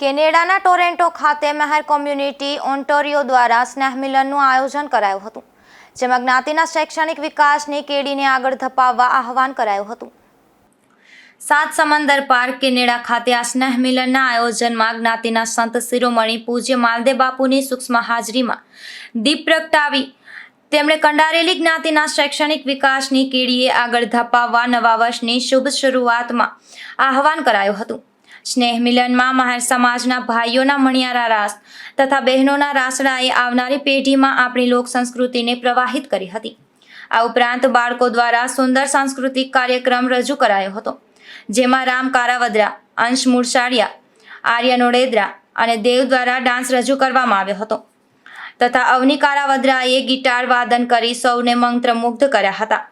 કેનેડાના ટોરેન્ટો ખાતે મહેર કોમ્યુનિટી ઓન્ટોરિયો દ્વારા સ્નેહ મિલનનું આયોજન કરાયું હતું, જેમાં જ્ઞાતિના શૈક્ષણિક વિકાસની કેડીને આગળ ધપાવવા આહવાન કરાયું હતું. સાત સમંદર પાર્ક કેનેડા ખાતે આ સ્નેહ મિલનના આયોજનમાં જ્ઞાતિના સંત શિરોમણી પૂજ્ય માલદે બાપુની સૂક્ષ્મ હાજરીમાં દીપ પ્રગટાવી તેમણે કંડારેલી જ્ઞાતિના શૈક્ષણિક વિકાસની કીડીએ આગળ ધપાવવા નવા વર્ષની શુભ શરૂઆતમાં આહવાન કરાયું હતું. સ્નેહ મિલનમાં મહાર સમાજના ભાઈઓના મણિયારા રાસ તથા બહેનોના રાસડાએ આવનારી પેઢીમાં આપણી લોક સંસ્કૃતિને પ્રવાહિત કરી હતી. આ ઉપરાંત બાળકો દ્વારા સુંદર સાંસ્કૃતિક કાર્યક્રમ રજૂ કરાયો હતો, જેમાં રામ કારાવદ્રા, અંશ મૂળસાળિયા આર્ય નોડેદ્રા અને દેવ દ્વારા ડાન્સ રજૂ કરવામાં આવ્યો હતો. તથા અવની કારાવદ્રાએ ગિટાર વાદન કરી સૌને મંત્રમુગ્ધ કર્યા હતા.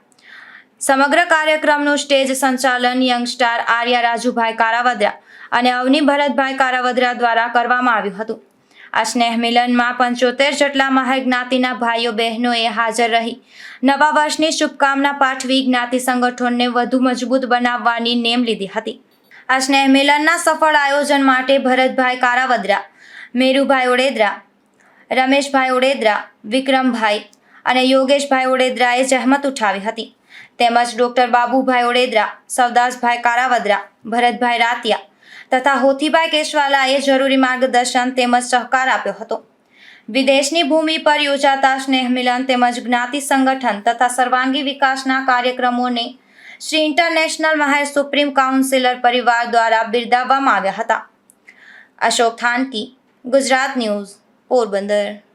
સમગ્ર કાર્યક્રમનું સ્ટેજ સંચાલન યંગ સ્ટાર આર્યા રાજુભાઈ કારાવદ્રા અને અવની ભરતભાઈ કારાવદ્રા દ્વારા કરવામાં આવ્યું હતું. આ સ્નેહ મિલનમાં પંચોતેર જેટલા મહાર જ્ઞાતિના ભાઈઓ બહેનોએ હાજર રહી. નવા વર્ષની શુભકામના પાઠવી જ્ઞાતિ સંગઠનને વધુ મજબૂત બનાવવાની નેમ લીધી હતી. આ સ્નેહ મિલનના સફળ આયોજન માટે ભરતભાઈ કારાવદ્રા, મેરુભાઈ ઓડેદરા, રમેશભાઈ ઓડેદરા, વિક્રમભાઈ અને યોગેશભાઈ ઓડેદરાએ જહેમત ઉઠાવી હતી. તેમજ ડોક્ટર બાબુભાઈ ઓડેદરા સવદાસભાઈ કારાવદ્રા, ભરતભાઈ રાતિયા તથા હોથીભાઈ કેશવાલાએ જરૂરી માર્ગદર્શન તેમજ સહકાર આપ્યો હતો. વિદેશની ભૂમિ પર યોજાતા સ્નેહ મિલન તેમજ જ્ઞાતિ સંગઠન તથા સર્વાંગી વિકાસના કાર્યક્રમોને Shri international Mahar supreme councillor પરિવાર દ્વારા બિરદાવવામાં આવ્યા હતા. અશોક થાનકી, ગુજરાત ન્યૂઝ, પોરબંદર.